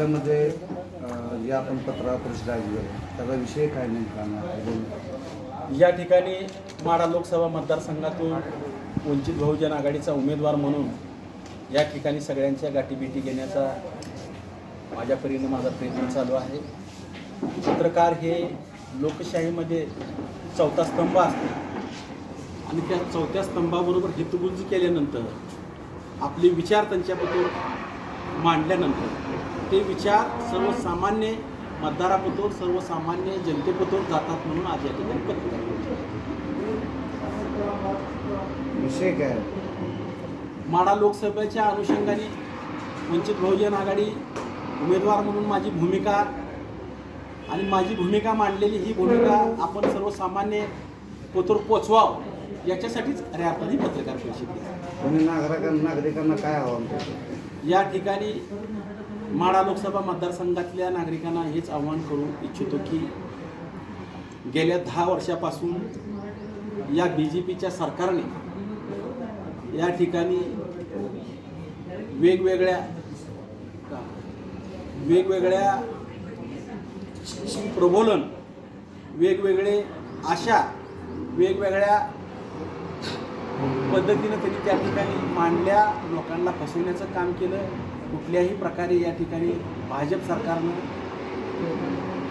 सचिवालयामध्ये जे आपण पत्र परिषद आयोजित त्याचा विषय काय नेमका या ठिकाणी माडा लोकसभा मतदारसंघातून वंचित बहुजन आघाडीचा उमेदवार म्हणून या ठिकाणी सगळ्यांच्या गाठीभेटी घेण्याचा माझ्या परीने माझा प्रयत्न चालू आहे. पत्रकार हे लोकशाहीमध्ये चौथा स्तंभ असतो आणि त्या चौथ्या स्तंभाबरोबर हितगुंज केल्यानंतर आपले विचार त्यांच्याबद्दल मांडल्यानंतर ते विचार सर्वसामान्य मतदारापतोर सर्वसामान्य जनतेपतोर जातात म्हणून आज या ठिकाणी पत्रकार. विषय काय? माडा लोकसभेच्या अनुषंगाने वंचित बहुजन आघाडी उमेदवार म्हणून माझी भूमिका आणि माझी भूमिका मांडलेली ही भूमिका आपण सर्वसामान्य पोतोर पोचवावं याच्यासाठीच खऱ्या अर्थाने पत्रकार परिषद नागरिकांना नागरिकांना काय आव्हान करतो या ठिकाणी माडा लोकसभा मतदारसंघातल्या नागरिकांना हेच आवाहन करू इच्छितो की गेल्या दहा वर्षापासून या बी जे पीच्या सरकारने या ठिकाणी वेगवेगळ्या वेगवेगळ्या प्रबोलन वेगवेगळे आशा वेगवेगळ्या पद्धतीनं त्यांनी त्या ठिकाणी मांडल्या लोकांना फसवण्याचं काम केलं. कुठल्याही प्रकारे या ठिकाणी भाजप सरकारनं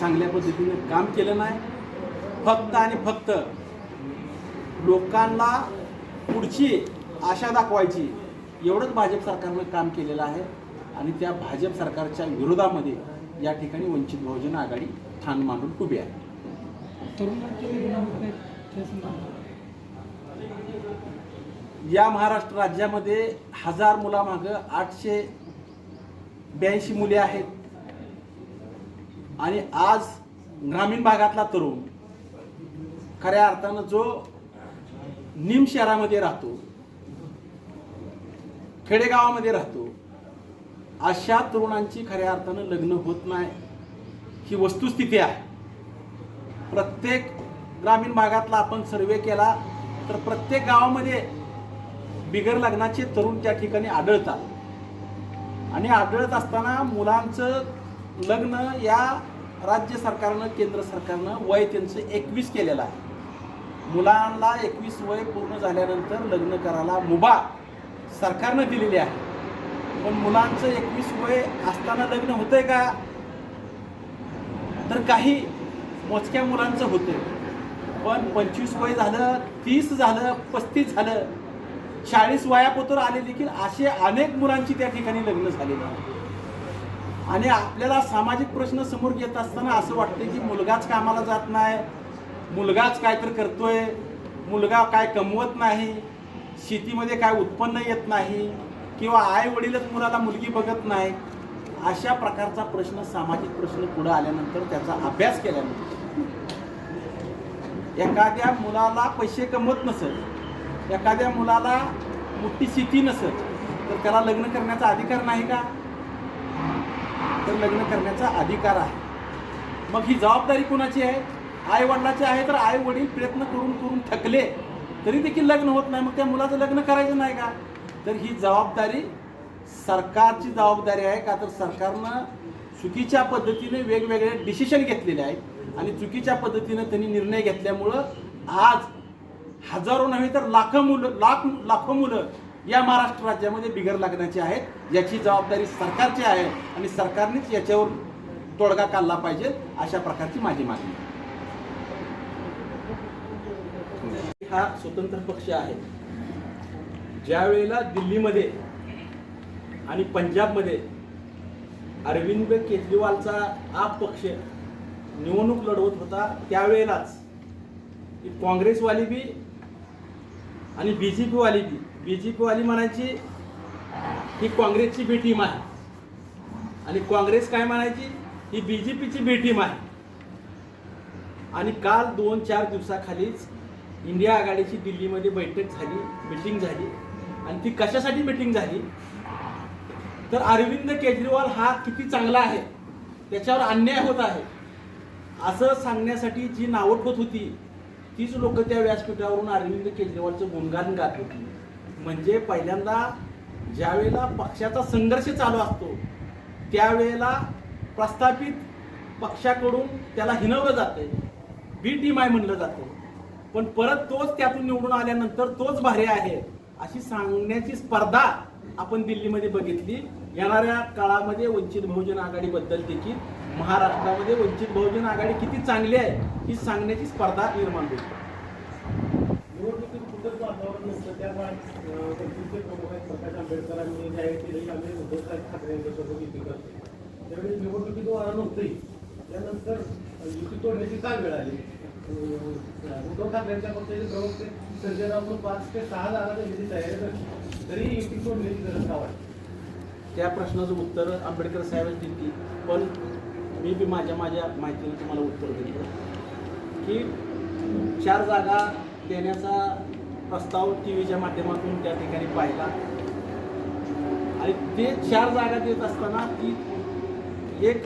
चांगल्या पद्धतीनं काम केलं नाही. फक्त आणि फक्त लोकांना पुढची आशा दाखवायची एवढंच भाजप सरकारनं काम केलेलं आहे आणि त्या भाजप सरकारच्या विरोधामध्ये या ठिकाणी वंचित बहुजन आघाडी ठाण मांडून उभी आहे. या महाराष्ट्र राज्यामध्ये हजार मुलामागं आठशे ब्याऐंशी मुले आहेत. आणि आज ग्रामीण भागातला तरुण खऱ्या अर्थानं जो निम शहरामध्ये राहतो खेडेगावामध्ये राहतो अशा तरुणांची खऱ्या अर्थानं लग्न होत नाही. ही वस्तुस्थिती आहे. प्रत्येक ग्रामीण भागातला आपण सर्वे केला तर प्रत्येक गावामध्ये बिगर लग्नाचे तरुण त्या ठिकाणी आढळतात. आणि आढळत असताना मुलांचं लग्न या राज्य सरकारनं केंद्र सरकारनं वय त्यांचं एकवीस केलेलं आहे. मुलांना एकवीस वय पूर्ण झाल्यानंतर लग्न करायला मुभा सरकारनं दिलेली आहे. पण मुलांचं एकवीस वय असताना लग्न होतंय का? तर काही मोजक्या मुलांचं होतं पण पंचवीस वय झालं तीस झालं पस्तीस झालं चाळीस वयापोतर आले देखील असे अनेक मुलांची त्या ठिकाणी लग्न झालेलं आहे. आणि आपल्याला सामाजिक प्रश्न समोर घेत असताना असं वाटतं की मुलगाच कामाला जात नाही मुलगाच काय तर करतोय मुलगा काय कमवत नाही शेतीमध्ये काय उत्पन्न येत नाही किंवा आई वडीलच मुलाला मुलगी बघत नाही अशा प्रकारचा प्रश्न सामाजिक प्रश्न पुढे आल्यानंतर त्याचा अभ्यास केल्यानंतर. एखाद्या मुलाला पैसे कमवत नसत एखाद्या मुलाला मोठी शेती नसत तर त्याला लग्न करण्याचा अधिकार नाही का? तर लग्न करण्याचा अधिकार आहे. मग ही जबाबदारी कोणाची आहे? आई वडिलाची आहे तर आई वडील प्रयत्न करून करून थकले तरी देखील लग्न होत नाही. मग त्या मुलाचं लग्न करायचं नाही का? तर ही जबाबदारी सरकारची जबाबदारी आहे का? तर सरकारनं चुकीच्या पद्धतीने वेगवेगळे डिसिशन घेतलेले आहेत. आणि चुकीच्या पद्धतीनं त्यांनी निर्णय घेतल्यामुळं आज हजारो नव्हे तर लाखो मुलं लाख लाखो मुलं या महाराष्ट्र राज्यामध्ये बिगर लागण्याची आहेत याची जबाबदारी सरकारची आहे आणि सरकारनेच याच्यावर तोडगा काढला पाहिजे अशा प्रकारची माझी मागणी हा स्वतंत्र पक्ष आहे. ज्या वेळेला दिल्लीमध्ये आणि पंजाबमध्ये अरविंद केजरीवालचा आप पक्ष निवडणूक लढवत होता त्यावेळेलाच काँग्रेसवाली बी आणि बी जे पीवाली बी बी जे पीवाली म्हणायची ही काँग्रेसची बी टीम आहे. आणि काँग्रेस काय म्हणायची ही बी जे पीची बी टीम आहे. आणि काल दोन चार दिवसाखालीच इंडिया आघाडीची दिल्लीमध्ये बैठक झाली मिटिंग झाली. आणि ती कशासाठी मिटिंग झाली? तर अरविंद केजरीवाल हा किती चांगला आहे त्याच्यावर अन्याय होत आहे असं सांगण्यासाठी जी नावट होत होती तीच लोक त्या व्यासपीठावरून अरविंद केजरीवालचं गुणगान गात होती. म्हणजे पहिल्यांदा ज्यावेळेला पक्षाचा संघर्ष चालू असतो त्यावेळेला प्रस्थापित पक्षाकडून त्याला हिनवलं जातंय. बी टीम आहे म्हणलं जातं. पण परत तोच त्यातून निवडून आल्यानंतर तोच भारी आहे अशी सांगण्याची स्पर्धा आपण दिल्लीमध्ये बघितली. येणाऱ्या काळामध्ये वंचित बहुजन आघाडीबद्दल देखील महाराष्ट्रामध्ये वंचित बहुजन आघाडी किती चांगली आहे ही सांगण्याची स्पर्धा निर्माण होईल. त्यानंतर युती तोडण्याची का वेळ आली? उद्धव ठाकरेंच्या पक्षाचे पाच ते सहा जागा त्यांची तयारी करते तरी युती तोडण्याची गरज का वाटते? त्या प्रश्नाचं उत्तर आंबेडकर साहेबच देतील पण मी बी माझ्या माझ्या माहितीनं तुम्हाला उत्तर देतो. की चार जागा देण्याचा प्रस्ताव टी व्हीच्या माध्यमातून त्या ठिकाणी पाहिला. आणि ते चार जागा देत असताना ती एक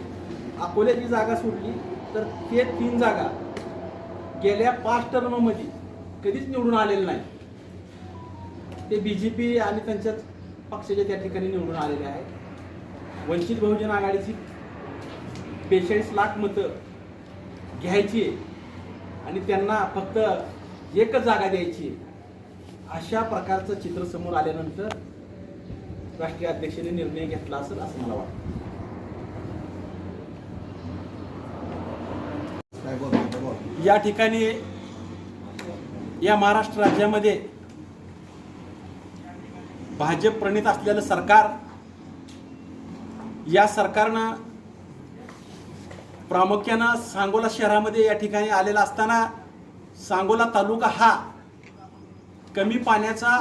अकोल्याची जागा सोडली तर ते तीन जागा गेल्या पाच टर्ममध्ये कधीच निवडून आलेले नाही ते बी जे पी आणि त्यांच्याच पक्षाच्या त्या ठिकाणी निवडून आलेले आहेत. वंचित बहुजन आघाडीची बेचाळीस लाख मतं घ्यायची आणि त्यांना फक्त एकच जागा द्यायची अशा प्रकारचं चित्र समोर आल्यानंतर राष्ट्रीय अध्यक्षांनी निर्णय घेतला असेल असं मला वाटतं. या ठिकाणी या महाराष्ट्र राज्यामध्ये भाजप प्रणित असलेलं सरकार या सरकारनं प्रामुख्यानं सांगोला शहरामध्ये या ठिकाणी आलेला असताना सांगोला तालुका हा कमी पाण्याचा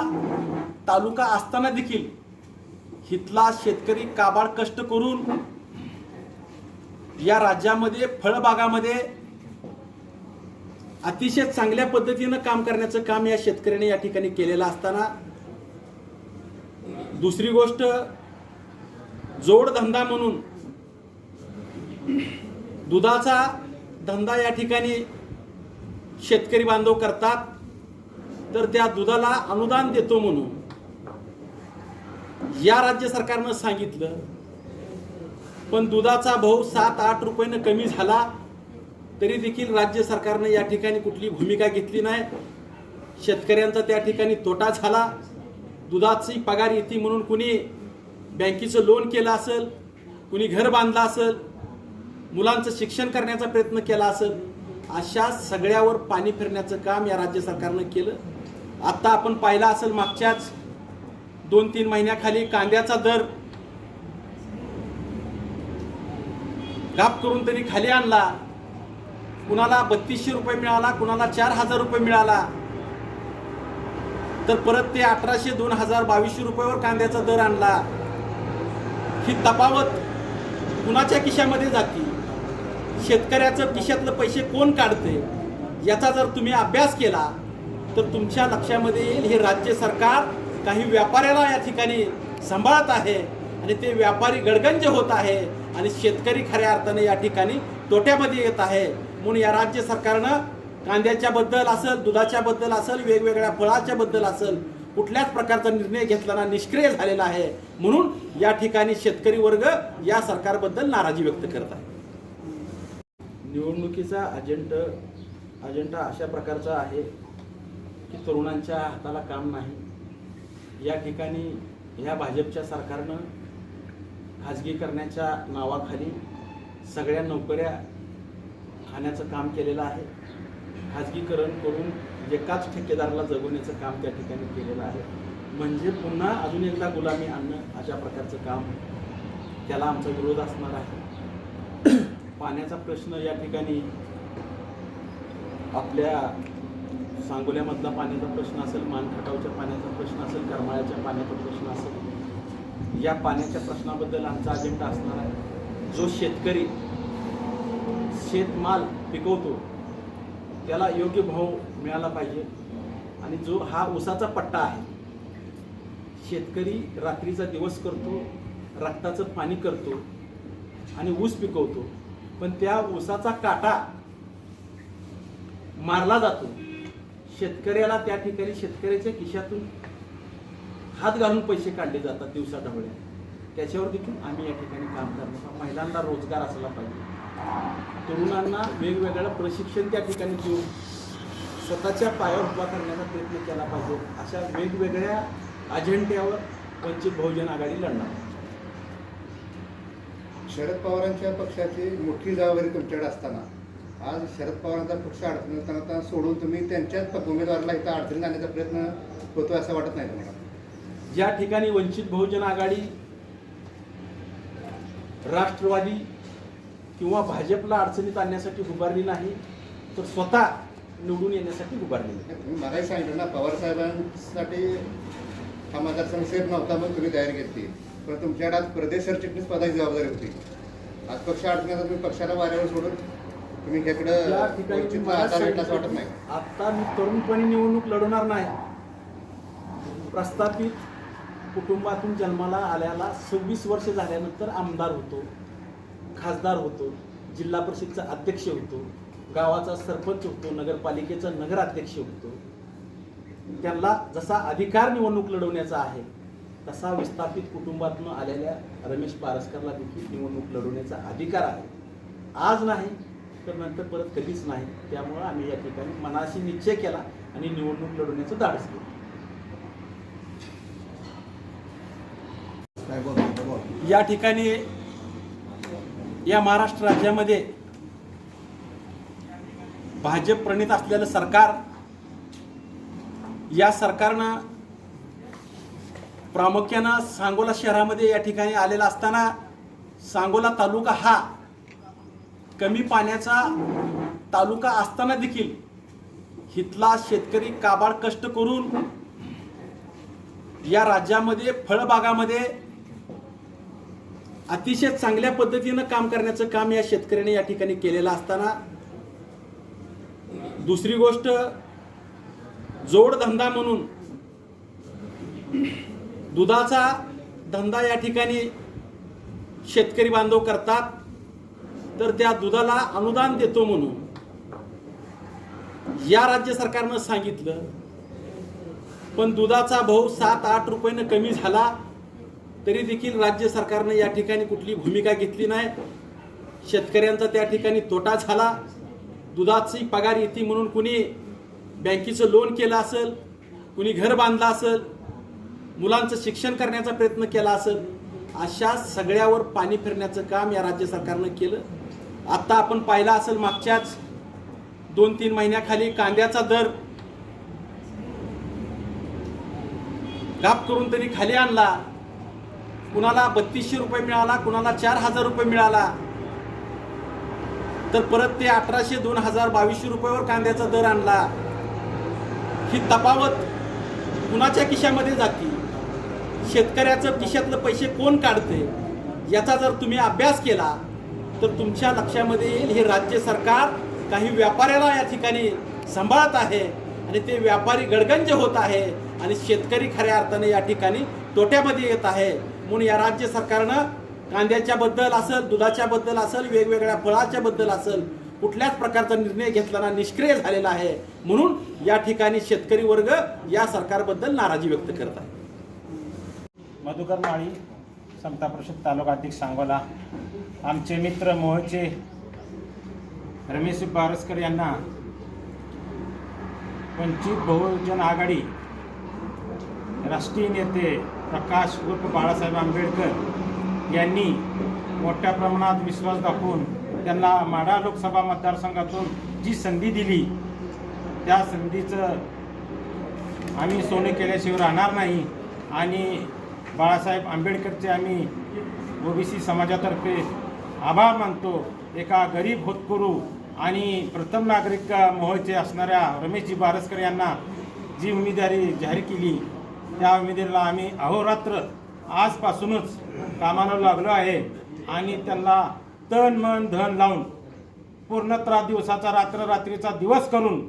तालुका असताना देखील हितला शेतकरी काबाड कष्ट करून या राज्यामध्ये फळबागामध्ये अतिशय चांगल्या पद्धतीनं काम करण्याचं काम या शेतकऱ्याने या ठिकाणी केलेलं असताना दुसरी गोष्ट जोडधंदा म्हणून दुधाचा धंदा या ठिकाणी शेतकरी बांधव करतात तर त्या दुधाला अनुदान देतो म्हणून या राज्य सरकारनं सांगितलं पण दुधाचा भाव सात आठ रुपयानं कमी झाला तरी देखील राज्य सरकारनं या ठिकाणी कुठली भूमिका घेतली नाही. शेतकऱ्यांचा त्या ठिकाणी तोटा झाला. दुधाची पगार येते म्हणून कुणी बँकेचं लोन केलं असेल कुणी घर बांधलं असेल मुलांचं शिक्षण करण्याचा प्रयत्न केला असेल अशा सगळ्यावर पाणी फिरण्याचं काम या राज्य सरकारनं केलं. आत्ता आपण पाहिलं असेल मागच्याच दोन तीन महिन्याखाली कांद्याचा दर गाप करून तरी खाली आणला. कुणाला बत्तीसशे रुपये मिळाला कुणाला चार हजार रुपये मिळाला. तर परत ते अठराशे दोन हजार बावीसशे रुपयावर कांद्याचा दर आणला. ही तफावत कुणाच्या खिशामध्ये जाती? शेतकऱ्याचं खिशातलं पैसे कोण काढते? याचा जर तुम्ही अभ्यास केला तर तुमच्या लक्षामध्ये येईल हे राज्य सरकार काही व्यापाऱ्याला या ठिकाणी सांभाळत आहे आणि ते व्यापारी गडगंज होत आहे आणि शेतकरी खऱ्या अर्थाने या ठिकाणी तोट्यामध्ये येत आहे. म्हणून या राज्य सरकारनं कांद्याच्याबद्दल असेल दुधाच्याबद्दल असेल वेगवेगळ्या फळाच्याबद्दल असेल कुठल्याच प्रकारचा निर्णय घेतलेला निष्क्रिय झालेला आहे. म्हणून या ठिकाणी शेतकरी वर्ग या सरकारबद्दल नाराजी व्यक्त करत आहे. निवडणुकीचा अजेंट अजेंडा अशा प्रकारचा आहे की तरुणांच्या हाताला काम नाही. या ठिकाणी ह्या भाजपच्या सरकारनं खाजगीकरणाच्या नावाखाली सगळ्या नोकऱ्या खाण्याचं काम केलेलं आहे. खाजगीकरण करून एकाच ठेकेदाराला जगवण्याचं काम त्या ठिकाणी केलेलं आहे. म्हणजे पुन्हा अजून एकदा गुलामी आणणं अशा प्रकारचं काम त्याला आमचा विरोध असणार आहे. पाण्याचा प्रश्न या ठिकाणी आपल्या सांगोल्यामधला पाण्याचा प्रश्न असेल मानखटावच्या पाण्याचा प्रश्न असेल करमाळ्याच्या पाण्याचा प्रश्न असेल या पाण्याच्या प्रश्नाबद्दल आमचा अजेंडा असणार आहे. जो शेतकरी शेतमाल पिकवतो त्याला योग्य भाव मिळाला पाहिजे. आणि जो हा ऊसाचा पट्टा आहे शेतकरी रात्रीचा दिवस करतो रक्ताचं पाणी करतो आणि ऊस पिकवतो. पण त्या ऊसाचा काटा मारला जातो. शेतकऱ्याला त्या ठिकाणी शेतकऱ्याच्या खिशातून हात घालून पैसे काढले जातात दिवसा ढवळ्या त्याच्यावर देखील आम्ही या ठिकाणी काम करणार महिलांना रोजगार असला पाहिजे. तरुणांना वेगवेगळं प्रशिक्षण त्या ठिकाणी देऊन स्वतःच्या पायावर उभा करण्याचा प्रयत्न केला पाहिजे. अशा वेगवेगळ्या अजेंड्यावर वंचित बहुजन आघाडी लढणार. शरद पवारांच्या पक्षाची मोठी जबाबदारी तुमच्याकडे असताना आज शरद पवारांचा पक्ष अडचणीत असताना सोडून तुम्ही त्यांच्याच उमेदवाराला इथं अडचणीत आणण्याचा प्रयत्न होतो असं वाटत नाही तुम्हाला? ज्या ठिकाणी वंचित बहुजन आघाडी राष्ट्रवादी किंवा भाजपला अडचणीत आणण्यासाठी उभारली नाही तर स्वतः निवडून येण्यासाठी उभारली तुम्ही मलाही सांगितलं ना पवार साहेबांसाठी हा मतदारसंघ सेफ नव्हता म्हणून तुम्ही तयारी घेतली. पण तुमच्याकडे आज प्रदेश सरचिटणीस पदाची जबाबदारी होती. आज पक्ष अडचणीत तुम्ही पक्षाला वाऱ्यावर सोडून तुम्ही या ठिकाणी मला वाटत नाही. की आता मी तरुणपणी निवडणूक लढवणार नाही. प्रस्थापित कुटुंबातून जन्माला आल्याला सव्वीस वर्ष झाल्यानंतर आमदार होतो खासदार होतो जिल्हा परिषदचा अध्यक्ष होतो गावाचा सरपंच होतो नगरपालिकेचा नगराध्यक्ष होतो. त्यांना जसा अधिकार निवडणूक लढवण्याचा आहे तसा विस्थापित कुटुंबातून आलेल्या रमेश पारसकरला देखील निवडणूक लढवण्याचा अधिकार आहे. आज नाही तर नंतर परत कधीच नाही. त्यामुळं आम्ही या ठिकाणी मनाशी निश्चय केला आणि निवडणूक लढवण्याचं धाडस केलं. या ठिकाणी या महाराष्ट्र राज्यामध्ये भाजप प्रणित असलेलं सरकार या सरकारनं प्रामुख्यानं सांगोला शहरामध्ये या ठिकाणी आलेला असताना सांगोला तालुका हा कमी पाण्याचा तालुका असताना देखील इथला शेतकरी काबाड कष्ट करून या राज्यामध्ये फळबागामध्ये अतिशय चांगल्या पद्धतीनं काम करण्याचं काम या शेतकऱ्याने या ठिकाणी केलेलं असताना दुसरी गोष्ट जोडधंदा म्हणून दुधाचा धंदा या ठिकाणी शेतकरी बांधव करतात तर त्या दुधाला अनुदान देतो म्हणून या राज्य सरकारनं सांगितलं पण दुधाचा भाव सात आठ रुपयानं कमी झाला तरी देखील राज्य सरकारनं या ठिकाणी कुठली भूमिका घेतली नाही. शेतकऱ्यांचा त्या ठिकाणी तोटा झाला. दुधाची पगार येते म्हणून कुणी बँकेचं लोन केलं असेल कुणी घर बांधलं असेल मुलांचं शिक्षण करण्याचा प्रयत्न केला असेल अशा सगळ्यावर पाणी फिरण्याचं काम या राज्य सरकारनं केलं. आत्ता आपण पाहिलं असेल मागच्याच दोन तीन महिन्याखाली कांद्याचा दर गाप करून त्यांनी खाली आणला. कुणाला बत्तीसशे रुपये मिळाला कुणाला चार हजार रुपये मिळाला. तर परत ते अठराशे दोन हजार बावीसशे रुपयावर कांद्याचा दर आणला. ही तफावत कुणाच्या खिशामध्ये जाती? शेतकऱ्याचं खिशातलं पैसे कोण काढते याचा जर तुम्ही अभ्यास केला तर तुमच्या लक्षामध्ये येईल हे राज्य सरकार काही व्यापाऱ्याला या ठिकाणी सांभाळत आहे आणि ते व्यापारी गडगंज होत आहे आणि शेतकरी खऱ्या अर्थाने या ठिकाणी तोट्यामध्ये येत आहे. म्हणून या राज्य सरकारनं कांद्याच्या बद्दल असेल दुधाच्या बद्दल असेल वेगवेगळ्या फळाच्या बद्दल असेल कुठल्याच प्रकारचा निर्णय घेतलेला निष्क्रिय झालेला आहे. म्हणून या ठिकाणी शेतकरी वर्ग या सरकारबद्दल नाराजी व्यक्त करत आहे. मधुकर माळी समता परिषद तालुका अध्यक्ष सांगोला आमचे मित्र मोहचे रमेश बारसकर यांना वंचित बहुजन आघाडी राष्ट्रीय नेते प्रकाश उर्फ बाळासाहेब आंबेडकर यांनी मोठ्या प्रमाणात विश्वास दाखवून त्यांना माढा लोकसभा मतदारसंघातून जी संधी दिली त्या संधीचं आम्ही सोने केल्याशिवाय राहणार नाही आणि बाळासाहेब आंबेडकरचे आम्ही ओबीसी समाजातर्फे आभार मानतो. एका गरीब होतकरू आणि प्रथम नागरिक मोहचे असणाऱ्या रमेशजी बारसकर यांना जी उमेदवारी जाहीर केली त्या उमेदवारीला आम्ही अहोरात्र आजपासूनच कामाला लागलो आहे आणि त्यांना तन मन धन लावून पूर्णत्रा दिवसाचा रात्र रात्रीचा दिवस करून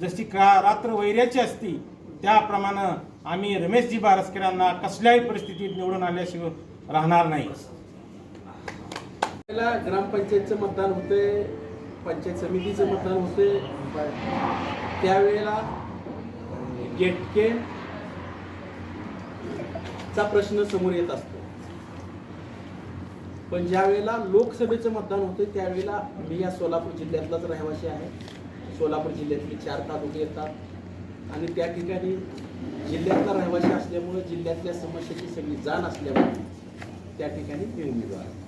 जशी का रात्र वैर्याची असती त्याप्रमाणे आम्ही रमेशजी बारसकरांना कसल्याही परिस्थितीत निवडून आल्याशिवाय राहणार नाही. त्याला ग्रामपंचायतचं मतदान होते पंचायत समितीचं मतदान होते. त्यावेळेला गेटके चा प्रश्न समोर येत असतो. पण ज्या वेळेला लोकसभेचं मतदान होतं त्यावेळेला मी या सोलापूर जिल्ह्यातलाच रहिवासी आहे. सोलापूर जिल्ह्यातली चार तालुके येतात. आणि त्या ठिकाणी जिल्ह्यातला रहिवासी असल्यामुळे जिल्ह्यातल्या समस्येची सगळी जाण असल्यामुळे त्या ठिकाणी मी उमेदवार आहे